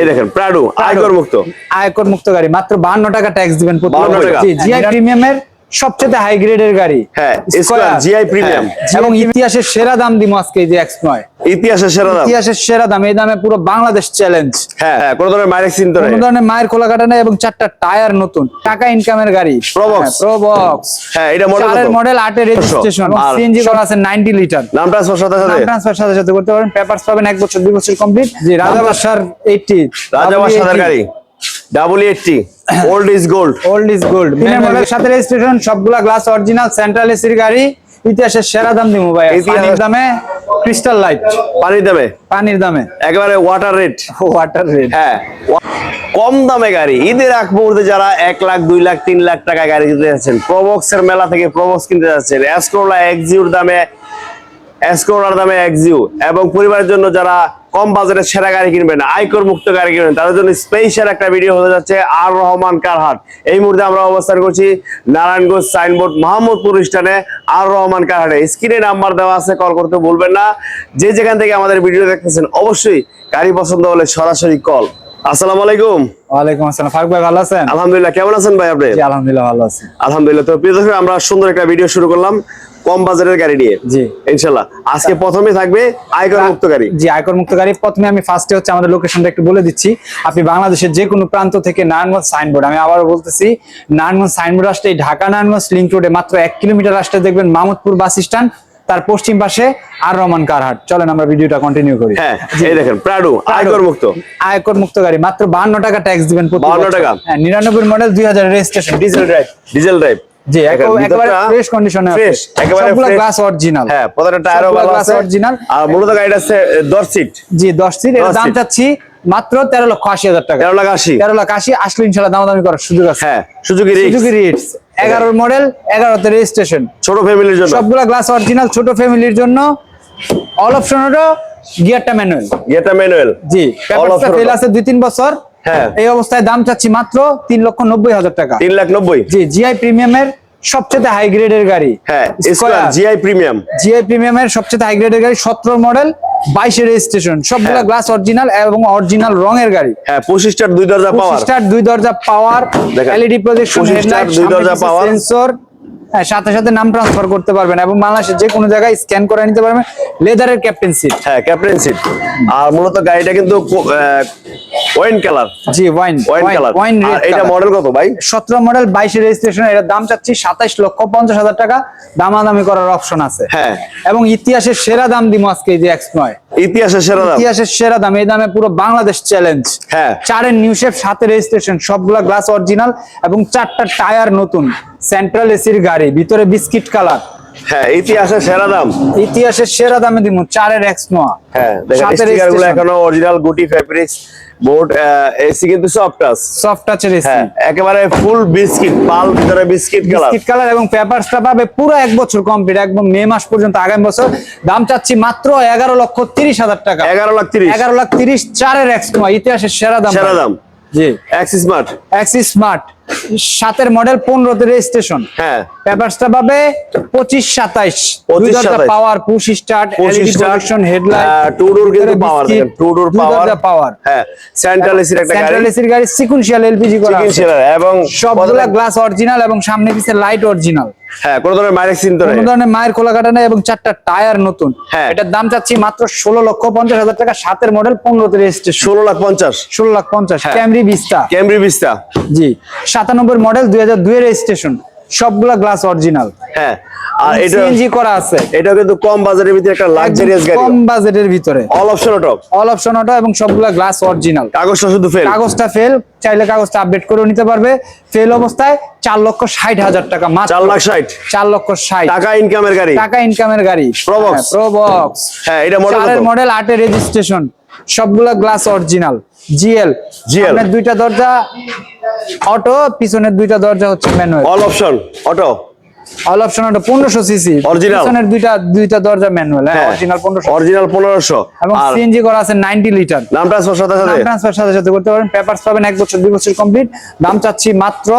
এই দেখেন প্রাডু আয়কর মুক্ত। আয়কর মুক্ত গাড়ি মাত্র বাহান্ন টাকা ট্যাক্স দিবেন প্রতি 52 টাকা। জি জিআই প্রিমিয়ামের সবচেয়ে হাই গ্রেডের গাড়ি। হ্যাঁ, GI হ্যাঁ, এবং ইতিহাসের সেরা দাম দিব আজকে এই যে এক্স নয়। ইতিহাসের সেরা দাম। ইতিহাসের সেরা দাম এই দামে পুরো বাংলাদেশ চ্যালেঞ্জ হ্যাঁ হ্যাঁ কোনো ধরনের মাইরেক্স চিন্তা নেই। কোনো ধরনের মায়ের খোলা কাটা নেই এবং চারটা টায়ার নতুন। টাকা ইনকামের গাড়ি। Probox। প্রবক্স হ্যাঁ এটা মডেল চারের মডেল আটের রেজিস্ট্রেশন সিএনজি করা আছে 90 লিটার নাম ট্রান্সফার সাথে সাথে। ট্রান্সফার সাথে সাথে করতে পারেন পেপারস পাবেন এক বছর দুই বছর কমপ্লিট জি রাজা বাসার 80 রাজা গাড়ি। Double eighty old is gold old is gold সাথে রেজিস্ট্রেশন সবগুলা গ্লাস অরিজিনাল সেন্ট্রাল এসির গাড়ি। ইতিহাসের সেরা দাম দিব ভাই পানির দামে ক্রিস্টাল লাইট পানির দামে? পানির দামে। একেবারে ওয়াটার রেট ওয়াটার রেড হ্যাঁ। কম দামে গাড়ি। ঈদের আগ মুহূর্তে যারা এক লাখ দুই লাখ তিন লাখ টাকা গাড়ি কিনতে যাচ্ছেন। প্রবক্সের মেলা থেকে প্রবক্স কিনতে যাচ্ছেন। এসকোলা এক্সিউর দামে এসকোলার দামে এক্সিউ এবং পরিবারের জন্য যারা কম বাজারে সেরা গাড়ি কিনবেন, আয়কর মুক্ত গাড়ি কিনবেন, তাদের জন্য স্পেশাল একটা ভিডিও হতে যাচ্ছে আর রহমান কারহাট। এই মুহূর্তে আমরা অবস্থান করছি নারায়ণগঞ্জ সাইনবোর্ড মাহমুদপুর স্টানে আর রহমান কারহাটে। স্ক্রিনে নাম্বার দেওয়া আছে কল করতে ভুলবেন না। যে যেখান থেকে আমাদের ভিডিও দেখতেছেন, অবশ্যই গাড়ি পছন্দ হলে সরাসরি কল আসসালামু আলাইকুম। ওয়ালাইকুম আসসালাম। ফারুক ভাই ভালো আছেন? আলহামদুলিল্লাহ কেমন আছেন ভাই আপনি? জি আলহামদুলিল্লাহ ভালো আছি। আলহামদুলিল্লাহ তো প্রিয় দর্শক আমরা সুন্দর একটা ভিডিও শুরু করলাম কম বাজারের গাড়ি নিয়ে। জি। ইনশাল্লাহ আজকে প্রথমে থাকবে আয়কর মুক্ত গাড়ি। জি আয়কর মুক্ত গাড়ি। প্রথমে আমি ফার্স্টে হচ্ছে আমাদের লোকেশনটা একটু বলে দিচ্ছি। আপনি বাংলাদেশের যে কোনো প্রান্ত থেকে নারায়ণগঞ্জ সাইনবোর্ড আমি আবার বলতেছি নারায়ণগঞ্জ সাইনবোর্ড আসতে ঢাকা নারায়ণগঞ্জ লিঙ্ক রোডে মাত্র এক কিলোমিটার আসতে দেখবেন মামুদপুর বাস স্ট্যান্ড তার পশ্চিম পাশে আর রহমান কারহাট। চলেন আমরা ভিডিওটা কন্টিনিউ করি। হ্যাঁ এই দেখেন প্রাডু আয়কর মুক্ত। আয়কর মুক্ত গাড়ি মাত্র বাহান্ন টাকা ট্যাক্স দিবেন প্রতি 52 টাকা। হ্যাঁ নিরানব্বই মডেল দুই হাজার registration diesel drive diesel drive জি একেবারে ফ্রেশ কন্ডিশনে fresh, একেবারে সবগুলো গ্লাস অরিজিনাল হ্যাঁ প্রত্যেকটা টায়ারও ভালো আছে। original। আর মূলত গাড়িটা আছে দশ সিট জি দশ সিট এর দাম চাচ্ছি মাত্র তেরো লক্ষ আশি হাজার টাকা। তেরো লাখ আশি। তেরো লাখ আশি আসলে ইনশাল্লাহ দামাদামি করার সুযোগ আছে। হ্যাঁ সুজুকি রিক্স সুজুকি রিটস এগারোর মডেল এগারোতে রেজিস্ট্রেশন ছোট ফ্যামিলির জন্য? সবগুলা গ্লাস অরিজিনাল ছোট ফ্যামিলির জন্য। অল অপশন হলো গিয়ারটা ম্যানুয়াল গিয়ারটা ম্যানুয়াল জি ফেল আছে দুই তিন বছর। হ্যাঁ। এই অবস্থায় দাম চাচ্ছি মাত্র তিন লক্ষ নব্বই হাজার টাকা। তিন লাখ নব্বই? জি জিআই প্রিমিয়ামের সবচেয়ে হাই গ্রেডের গাড়ি। হ্যাঁ স্কোয়ার জিআই প্রিমিয়াম জিআই প্রিমিয়ামের সবচেয়ে হাই গ্রেডের গাড়ি সতেরো মডেল বাইশের রেজিস্ট্রেশন সবগুলা হ্যাঁ। গ্লাস অরিজিনাল এবং অরিজিনাল রঙের গাড়ি। হ্যাঁ পঁচিশটার দুই দরজা পাওয়ার স্টার দুই দরজা পাওয়ার এলইডি প্রজেকশন 25 হেডলাইট দুই দরজা। সেন্সর হ্যাঁ সাথে সাথে নাম ট্রান্সফার করতে পারবেন এবং বাংলাদেশের যে কোনো জায়গায় স্ক্যান করে নিতে পারবেন। লেদারের ক্যাপ্টেন সিট হ্যাঁ ক্যাপ্টেন সিট আর মূলত গাড়িটা কিন্তু ওয়াইন কালার জি ওয়াইন ওয়াইন কালার ওয়াইন আর এটা মডেল কত ভাই? সতেরো মডেল বাইশের রেজিস্ট্রেশন এর দাম চাচ্ছি সাতাইশ লক্ষ পঞ্চাশ হাজার টাকা। দামাদামি করার অপশন আছে। হ্যাঁ। এবং ইতিহাসের সেরা দাম দিব আজকে এই যে ইতিহাসের সেরা দাম। ইতিহাসের সেরা দাম এই দামে পুরো বাংলাদেশ চ্যালেঞ্জ হ্যাঁ। চারের নিউ শেপ সাথে রেজিস্ট্রেশন সবগুলা গ্লাস অরিজিনাল এবং চারটা টায়ার নতুন। সেন্ট্রাল এসির গাড়ি ভিতরে বিস্কিট কালার হ্যাঁ ইতিহাসের সেরা দাম। ইতিহাসের সেরা দামে চারের এক্স নোয়া। হ্যাঁ দেখেন স্টিকারগুলো এখনও অরিজিনাল গুটি ফেব্রিক্স বোর্ড এসি কিন্তু সফট টাচ সফট টাচের এসি। হ্যাঁ একেবারে ফুল বিস্কিট পাল ভিতরে বিস্কিট কালার বিস্কিট কালার এবং পেপারসটা পাবে পুরো এক বছর কমপ্লিট একদম মে মাস পর্যন্ত আগামী বছর। দাম চাচ্ছি মাত্র এগারো লক্ষ তিরিশ হাজার টাকা। এগারো লাখ তিরিশ। এগারো লাখ তিরিশ চারের এক্স নোয়া ইতিহাসের সেরা দাম সেরা দাম। জি। স্মার্ট এক্সি স্মার্ট সাতের মডেল পনেরোতে রেজিস্ট্রেশন হ্যাঁ। পেপারসটা পাবে পঁচিশ সাতাইশ। 25, 27 power push start LED projection headlight two door কিন্তু পাওয়ার টু ডোর পাওয়ার পাওয়ার হ্যাঁ সেন্ট্রাল এসির একটা সেন্ট্রাল এসির গাড়ি সিকুয়েন্সিয়াল এলপিজি করা এবং সবগুলা গ্লাস অরিজিনাল এবং সামনে পিছে লাইট অরিজিনাল হ্যাঁ কোন ধরনের মায়ের চিন্তা নেই। কোন ধরনের মায়ের খোলা কাটা নেই এবং চারটা টায়ার নতুন। হ্যাঁ। এটার দাম চাচ্ছি মাত্র ষোলো লক্ষ পঞ্চাশ হাজার টাকা সাতের মডেল পনেরোতে রেজিস্ট্রেশন ষোলো লাখ পঞ্চাশ। ষোলো লাখ পঞ্চাশ। ক্যামরি বিস্তা ক্যামরি বিস্তা জি সাতানব্বই মডেল দুই হাজার দুই রেজিস্ট্রেশন সবগুলা গ্লাস অরিজিনাল হ্যাঁ। আর এটা সিএনজি করা আছে। এটা কিন্তু কম বাজারের ভিতরে একটা লাক্সারিয়াস গাড়ি। কম বাজেটের ভিতরে। All option auto all option auto এবং সবগুলা গ্লাস অরিজিনাল কাগজটা শুধু ফেল কাগজটা ফেল চাইলে কাগজটা আপডেট করে নিতে পারবে। ফেল অবস্থায় চার লক্ষ ষাট হাজার টাকা মাত্র চার লাখ ষাট। চার লক্ষ ষাট। টাকা ইনকামের গাড়ি। টাকা ইনকামের গাড়ি। Probox। প্রবক্স হ্যাঁ এটা মডেল মডেল আটের রেজিস্ট্রেশন সবগুলা গ্লাস অরিজিনাল জিএল সামনের দুইটা দরজা অটো পিছনের দুইটা দরজা হচ্ছে manual all option auto all option auto পনেরোশো সিসি। Original। পিছনের দুইটা দুইটা দরজা ম্যানুয়াল হ্যাঁ অরিজিনাল পনেরোশো। অরিজিনাল পনেরোশো। এবং সিএনজি করা আছে নাইনটি লিটার নাম ট্রান্সফার সাথে সাথে? ট্রান্সফার সাথে সাথে করতে পারেন পেপারস পাবেন এক বছর দুই বছর কমপ্লিট দাম চাচ্ছি মাত্র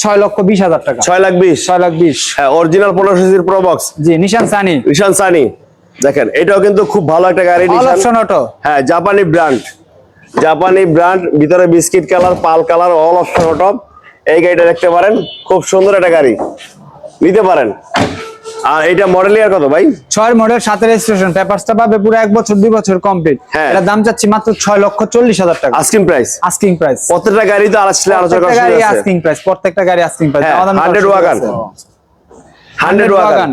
ছয় লক্ষ বিশ হাজার টাকা। ছয় লাখ বিশ। ছয় লাখ বিশ। হ্যাঁ অরিজিনাল পনেরোশো সিসির প্রবক্স জি নিশান সানি ঈশান সানি দেখেন এটাও কিন্তু খুব ভালো একটা গাড়ি নিশান অটো হ্যাঁ জাপানি ব্র্যান্ড জাপানি ব্র্যান্ড ভিতরে biscuit colour pearl colour all option top এই গাড়িটা দেখতে পারেন খুব সুন্দর একটা গাড়ি। নিতে পারেন। আর এটা মডেল ইয়ার কত ভাই? ছয় মডেল সাতের রেজিস্ট্রেশন পেপারসটা পাবে পুরো এক বছর দুই বছর কমপ্লিট এটা দাম চাচ্ছি মাত্র ছয় লক্ষ চল্লিশ হাজার টাকা। আস্কিং প্রাইস আস্কিং প্রাইস প্রত্যেকটা গাড়ি তো আলাদা আলোচনা প্রত্যেকটা গাড়ি আস্কিং প্রাইস প্রত্যেকটা গাড়ি আস্কিং প্রাইস হ্যাঁ, 100 ওয়াগন। হান্ড্রেড ওয়াগান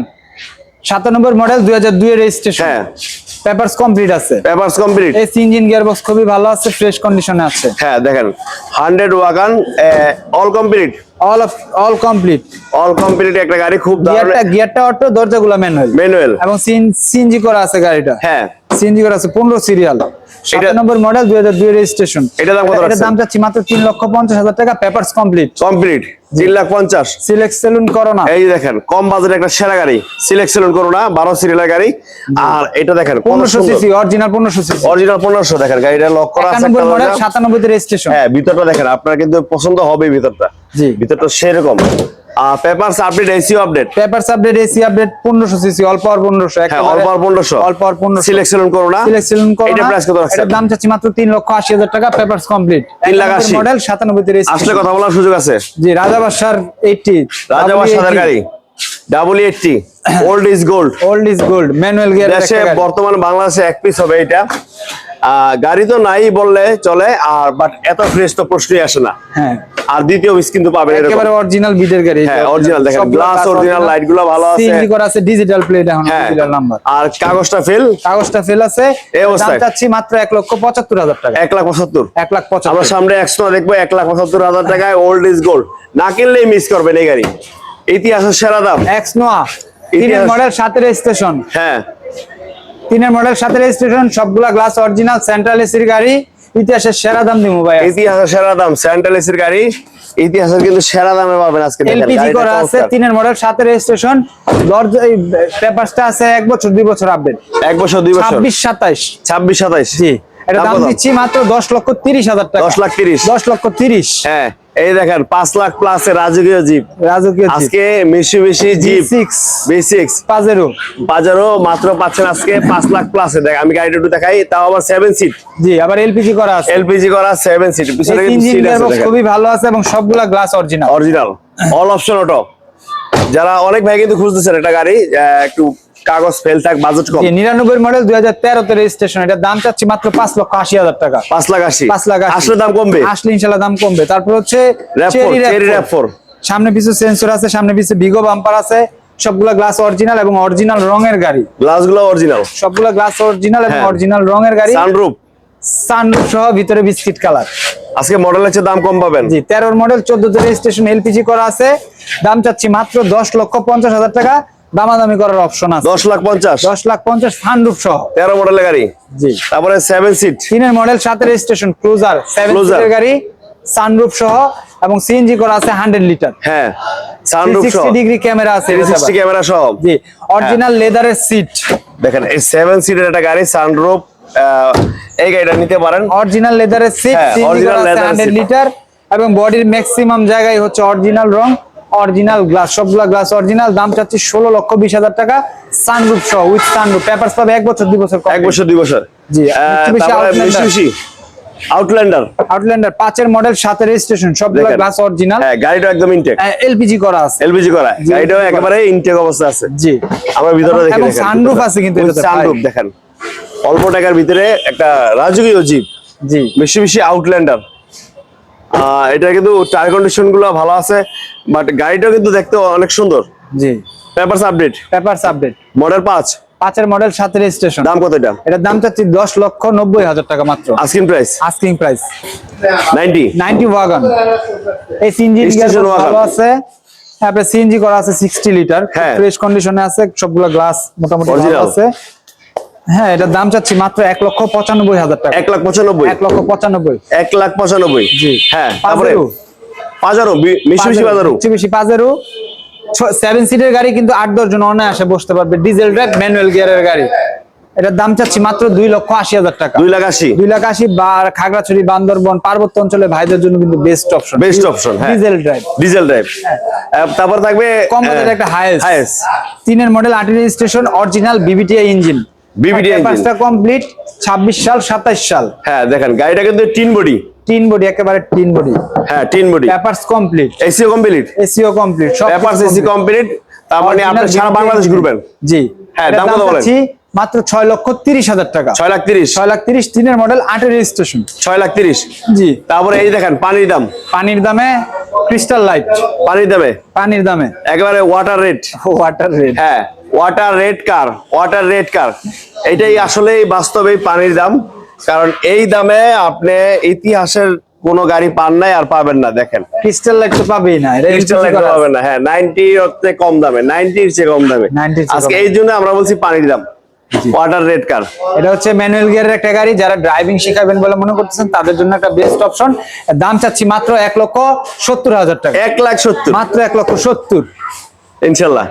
সাতানব্বই মডেল দুই হাজার দুই রেজিস্ট্রেশন হ্যাঁ। পেপারস কমপ্লিট আছে। পেপারস কমপ্লিট এই ইঞ্জিন গিয়ারবক্স খুবই ভালো আছে ফ্রেশ কন্ডিশনে আছে। হ্যাঁ দেখেন। Hundred wagon all complete all of all complete all complete একটা গাড়ি খুব দারুণ। গিয়ারটা গিয়ারটা অটো দরজাগুলো ম্যানুয়াল ম্যানুয়াল এবং সিএনজি করা আছে গাড়িটা। হ্যাঁ। সিএনজি করা আছে পনেরো সিরিয়াল সাতানব্বই মডেল দুই হাজার দুই রেজিস্ট্রেশন এটার দাম কত রাখছেন? দাম চাচ্ছি মাত্র তিন লক্ষ পঞ্চাশ হাজার টাকা পেপারস কমপ্লিট কমপ্লিট তিন লাখ পঞ্চাশ। সিলেক্ট সেলুন করোনা এই দেখেন কম বাজেট একটা সেরা গাড়ি। সিলেকশন করো না বারো সিরিয়ালের গাড়ি। আর এটা দেখেন পনেরোশো সিসি অরিজিনাল পনেরোশো সিসি অরিজিনাল পনেরোশো দেখেন গাড়িটা লক করা আছে একানব্বই একটা মডেল দরজা। সাতানব্বই রেজিস্ট্রেশন হ্যাঁ ভিতরটা দেখেন আপনার কিন্তু পছন্দ হবে ভিতরটা। জি। ভিতরটা সেরকম। Papers update SEO update papers update AC update পনেরোশো সিসি অল্প আর পনেরোশো হ্যাঁ অল্প আর পনেরোশো। অল্প আর পনেরোশো। সিলেকশন করো না। সিলেক্ট সেলুন করোনা এটা প্রাইস কত রাখছেন এটার দাম চাচ্ছি মাত্র তিন লক্ষ আশি হাজার টাকা পেপারস কমপ্লিট তিন লাখ আশি। মডেল সাতানব্বই আসলে কথা বলার সুযোগ আছে। জি রাজা বাসার এইটটি রাজাবাস সাদার গাড়ি। Double eighty old is gold old is gold manual gear দেশে বর্তমান বাংলাদেশে এক পিস হবে এটা। গাড়ি তো নাই বললে চলে আর বাট এত ফ্রেশ তো প্রশ্নই আসে না। হ্যাঁ। আর দ্বিতীয় পিস কিন্তু পাবেন একেবারে অরিজিনাল বিডের গাড়ি। হ্যাঁ, original দেখেন, glass original, light গুলো ভালো আছে। সিএনজি করা আছে ডিজিটাল প্লেট এখন হ্যাঁ। ডিজিটাল নাম্বার আর কাগজটা ফেল কাগজটা ফেল আছে। এই দাম অবস্থায়? চাচ্ছি মাত্র এক লক্ষ পঁচাত্তর হাজার টাকা। এক লাখ পঁচাত্তর। এক লাখ আমরা সামনে একশো দেখব এক লাখ পঁচাত্তর হাজার টাকায় ওল্ড ইজ গোল্ড না কিনলেই মিস করবেন এই গাড়ি। ইতিহাসের সেরা দাম। এক্স নোয়া মডেল সাতের স্টেশন হ্যাঁ। তিনের মডেল সাথে রেজিস্ট্রেশন সবগুলা গ্লাস অরিজিনাল সেন্ট্রাল এসির গাড়ি ইতিহাসের সেরা দাম দিব ভাই ইতিহাসের সেরা দাম সেন্ট্রাল এসির গাড়ি ইতিহাসের কিন্তু সেরা দামে পাবেন আজকে এলপিজি করা আছে তিনের মডেল সাথে রেজিস্ট্রেশন দরজা পেপারসটা আছে এক বছর দুই বছর আপডেট এক বছর দুই বছর। ছাব্বিশ সাতাইশ। ছাব্বিশ সাতাইশ। জি। এটা দাম দিচ্ছি মাত্র দশ লক্ষ তিরিশ হাজার টাকা। দশ লাখ তিরিশ। দশ লক্ষ তিরিশ। হ্যাঁ এই দেখেন পাঁচ লাখ প্লাস রাজকীয় জিপ। রাজকীয় আজকে মিশি মিশি jeep. Six B six Pajero বাজারও মাত্র পাচ্ছেন আজকে পাঁচ লাখ প্লাস দেখ আমি গাড়িটা একটু দেখাই তাও আবার সেভেন সিট জি আবার এলপিজি করা আছে। এলপিজি করা সেভেন সিট পিছনে কিন্তু সিট আছে খুবই ভালো আছে এবং সবগুলা glass original original all option auto যারা অনেক ভাই কিন্তু খুঁজতেছেন একটা গাড়ি একটু কাগজ ফেল থাক বাজেট কম। নিরানব্বই মডেল দুই হাজার তেরোতে রেজিস্ট্রেশন এটার দাম চাচ্ছি মাত্র পাঁচ লক্ষ আশি হাজার টাকা। পাঁচ লাখ আশি। পাঁচ লাখ আশি। আসলে দাম কমবে? আসলে ইনশাল্লাহ দাম কমবে। তারপর হচ্ছে চেরি RAV4 র্যাপ ফোর সামনে পিছু সেন্সর আছে সামনে পিছু ভিগো বাম্পার আছে। সবগুলা গ্লাস অরিজিনাল এবং অরিজিনাল রঙের গাড়ি। গ্লাসগুলো অরিজিনাল সবগুলা গ্লাস অরিজিনাল এবং হ্যাঁ। অরিজিনাল রঙের গাড়ি। সানরুপ সানরুফ সহ ভিতরে বিস্কিট কালার। আজকে মডেলের চেয়ে দাম কম পাবেন। জি তেরোর মডেল চোদ্দতে রেজিস্ট্রেশন এলপিজি করা আছে। দাম চাচ্ছি মাত্র দশ লক্ষ পঞ্চাশ হাজার টাকা। দামাদামি করার অপশন আছে। দশ লাখ পঞ্চাশ। দশ লাখ পঞ্চাশ সানরুফ সহ। তেরো মডেলের গাড়ি। জি। তারপরে সেভেন সিট তিনের মডেল সাতের রেজিস্ট্রেশন ক্রুজার সেভেন। সিটের গাড়ি সানরুফ সহ এবং সিএনজি করা আছে হান্ড্রেড লিটার হ্যাঁ সানরুফ সহ। ডিগ্রি ক্যামেরা আছে সিক্সটি ক্যামেরা সহ। জি অরিজিনাল লেদারের সিট দেখেন এই সেভেন সিটের একটা গাড়ি সানরুফ এই গাড়িটা নিতে পারেন। অরিজিনাল লেদারের সিট original leather লিটার এবং বডির ম্যাক্সিমাম জায়গায় হচ্ছে অরিজিনাল রং। অরিজিনাল গ্লাস সবগুলা গ্লাস অরিজিনাল দাম চাচ্ছি ষোলো লক্ষ বিশ হাজার টাকা। সানরুফ সহ উইথ সানরুফ পেপারস পাবে এক বছর দুই বছর এক বছর দুই বছর? জি, আউটল্যান্ডার আউটল্যান্ডার পাঁচের মডেল সাতের রেজিস্ট্রেশন সবগুলা। Glass original. হ্যাঁ গাড়িটা একদম ইনটেক এলপিজি করা আছে। এলপিজি করা। গাড়িটাও একেবারে ইনটেক অবস্থা আছে। জি। আমরা ভিতরে দেখি এবং আছে কিন্তু এটাতে, সানরুফ দেখেন। অল্প টাকার ভিতরে একটা রাজকীয় জিপ জি। বেশি বেশি আউটল্যান্ডার এটা কিন্তু টায়ার কন্ডিশনগুলো ভালো আছে। বাট গাড়িটাও কিন্তু দেখতে অনেক সুন্দর। জি। Papers update papers update model পাঁচ? পাঁচের মডেল সাতের রেজিস্ট্রেশন দাম কত এটা? এটার দাম চাচ্ছি দশ লক্ষ নব্বই হাজার টাকা মাত্র। Asking price asking price ninety ninety wagon এই সিএনজি ভালো আছে। তারপরে সিএনজি করা আছে সিক্সটি লিটার হ্যাঁ। ফ্রেশ কন্ডিশনে আছে সবগুলো গ্লাস মোটামুটি ভালো আছে। হ্যাঁ এটার দাম চাচ্ছি মাত্র এক লক্ষ পঁচানব্বই হাজার টাকা। এক লাখ পঁচানব্বই? এক লক্ষ পঁচানব্বই। এক লাখ পঁচানব্বই? জি। হ্যাঁ তারপরে? পাজেরো পাজারো মিশি মিশি বাজারো বেশি পাজেরো। সেভেন সিটের গাড়ি কিন্তু আট দশ জন অনায়াসে বসতে পারবে। ডিজেল ড্রাইভ ম্যানুয়াল গিয়ারের গাড়ি। এটার দাম চাচ্ছি মাত্র দুই লক্ষ আশি হাজার টাকা। দুই লাখ আশি। দুই লাখ আশি বা খাগড়াছড়ি বান্দরবন পার্বত্য অঞ্চলে ভাইদের জন্য কিন্তু বেস্ট অপশন বেস্ট অপশন হ্যাঁ। ডিজেল ড্রাইভ ডিজেল ড্রাইভ তারপর থাকবে কম বাজেট একটা হাইয়েস্ট হাইয়েস্ট তিনের মডেল আটি registration original VVTI engine engine। পেপারসটা কমপ্লিট ছাব্বিশ সাল সাতাইশ সাল। হ্যাঁ দেখেন গাড়িটা কিন্তু টিন বডি। তিন বডি একেবারে তিন বডি। হ্যাঁ টিন বডি। পেপারস কমপ্লিট এসিও কমপ্লিট এসিও কমপ্লিট সব পেপারস এসি কমপ্লিট তার মানে আপনি সারা বাংলাদেশ ঘুরবেন। জি। হ্যাঁ, দাম কত বলেন? মাত্র ছয় লক্ষ তিরিশ হাজার টাকা। ছয় লাখ তিরিশ। ছয় লাখ তিরিশ তিনের মডেল আটের রেজিস্ট্রেশন ছয় লাখ তিরিশ। জি। তারপরে এই দেখেন পানির দাম। পানির দামে ক্রিস্টাল লাইট পানির দামে? পানির দামে। একেবারে ওয়াটার রেট ওয়াটার রেড হ্যাঁ water rate car water rate car এটাই আসলেই বাস্তবে পানির দাম। কারণ এই দামে আপনি ইতিহাসের কোন গাড়ি পান নাই আর পাবেন না দেখেন। ক্রিস্টাল লাইট তো পাবেই না ক্রিস্টাল লাইট পাবেন না হ্যাঁ নাইনটি হচ্ছে কম দামে নাইনটির চেয়ে কম দামে। 90 আজকে এই জন্য আমরা বলছি পানির দাম ওয়াটার রেড কার এটা হচ্ছে ম্যানুয়াল গিয়ারের একটা গাড়ি যারা ড্রাইভিং শেখাবেন বলে মনে করতেছেন তাদের জন্য একটা বেস্ট অপশন দাম চাচ্ছি মাত্র এক লক্ষ সত্তর হাজার টাকা। এক লাখ সত্তর। মাত্র এক লক্ষ সত্তর। ইনশাল্লাহ।